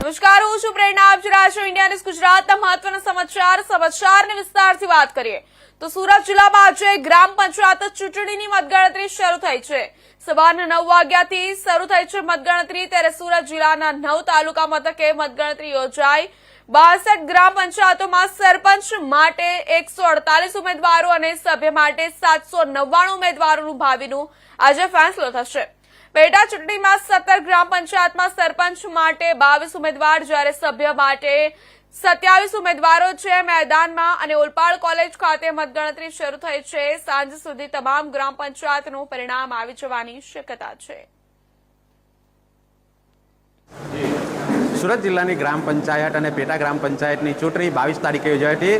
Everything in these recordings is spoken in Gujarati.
નમસ્કાર, હું છું પ્રેરણા. આપ જોઈ રહ્યા ઇન્ડિયા ન્યૂઝ ગુજરાતના મહત્વના સમાચાર સમાચારની વિસ્તારથી વાત કરીએ. તો સુરત જિલ્લામાં આજે ગ્રામ પંચાયત ચૂંટણીની મતગણતરી શરૂ થઈ છે. સવારના નવ વાગ્યાથી શરૂ થઈ છે મતગણતરી. ત્યારે સુરત જિલ્લાના નવ તાલુકા મથકે મતગણતરી યોજાઈ. બાસઠ ગ્રામ પંચાયતોમાં સરપંચ માટે એકસો ઉમેદવારો અને સભ્ય માટે સાતસો ઉમેદવારોનું ભાવિનું આજે ફેંસલો થશે. પેટા ચૂંટણીમાં સત્તર ગ્રામ પંચાયતમાં સરપંચ માટે બાવીસ ઉમેદવાર, જ્યારે સભ્ય માટે સત્યાવીસ ઉમેદવારો છે મેદાનમાં અને ઓલપાડ કોલેજ ખાતે મતગણતરી શરૂ થઈ છે. સાંજ સુધી તમામ ગ્રામ પંચાયતનું પરિણામ આવી જવાની શક્યતા છે. સુરત જિલ્લાની ગ્રામ પંચાયત અને પેટા ગ્રામ પંચાયતની ચૂંટણી બાવીસ તારીખે યોજાઈ હતી.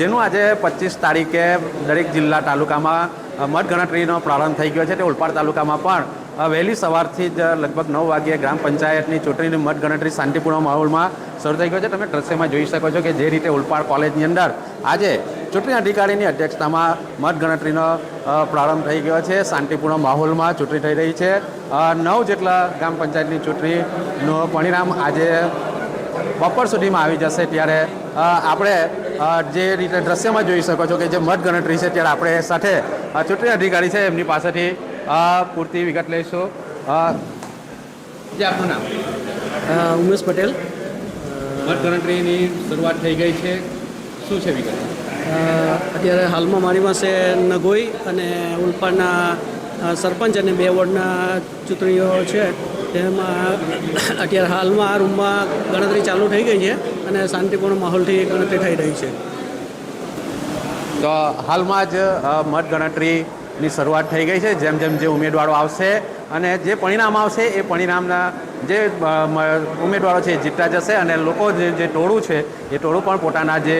જેનું આજે પચીસ તારીખે દરેક જિલ્લા તાલુકામાં મતગણતરીનો પ્રારંભ થઈ ગયો છે. તે ઓલપાડ તાલુકામાં પણ વહેલી સવારથી જ લગભગ નવ વાગ્યે ગ્રામ પંચાયતની ચૂંટણીની મતગણતરી શાંતિપૂર્ણ માહોલમાં શરૂ થઈ ગયો છે. તમે દ્રશ્યમાં જોઈ શકો છો કે જે રીતે ઉલપાડ કોલેજની અંદર આજે ચૂંટણી અધિકારીની અધ્યક્ષતામાં મતગણતરીનો પ્રારંભ થઈ ગયો છે. શાંતિપૂર્ણ માહોલમાં ચૂંટણી થઈ રહી છે. નવ જેટલા ગ્રામ પંચાયતની ચૂંટણીનું પરિણામ આજે બપોર સુધીમાં આવી જશે ત્યારે આપણે જે રીતે દ્રશ્યમાં જોઈ શકો છો કે જે મતગણતરી છે, ત્યારે આપણે સાથે ચૂંટણી અધિકારી છે એમની પાસેથી અ, પૂરતી વિગત લઈશું. જે આપનું નામ? ઉમેશ પટેલ. મતગણતરીની શરૂઆત થઈ ગઈ છે. શું છે વિગત? અત્યારે હાલમાં મારી પાસે નગોઈ અને ઉલ્પાના સરપંચ અને બે વોર્ડના ચૂંટણીઓ છે. તેમાં અત્યારે હાલમાં આ રૂમમાં ગણતરી ચાલુ થઈ ગઈ છે અને શાંતિપૂર્ણ માહોલથી ગણતરી થઈ રહી છે. તો હાલમાં જ અ, મતગણતરીની શરૂઆત થઈ ગઈ છે. જેમ જેમ જે ઉમેદવારો આવશે અને જે પરિણામ આવશે એ પરિણામના જે ઉમેદવારો છે જીતતા જશે અને લોકો જે જે ટોળું છે એ ટોળું પણ પોતાના જે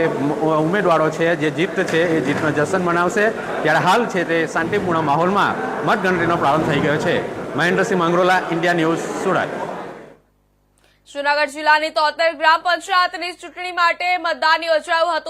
ઉમેદવારો છે, જે જીત છે એ જીતનો જશન મનાવશે. ત્યારે હાલ છે તે શાંતિપૂર્ણ માહોલમાં મતગણતરીનો પ્રારંભ થઈ ગયો છે. Mahendrasinh Mangrola, India news, Surat. Junagadh જિલ્લાની તોતેર ગ્રામ પંચાયતની ચૂંટણી માટે મતદાન યોજાયું હતું.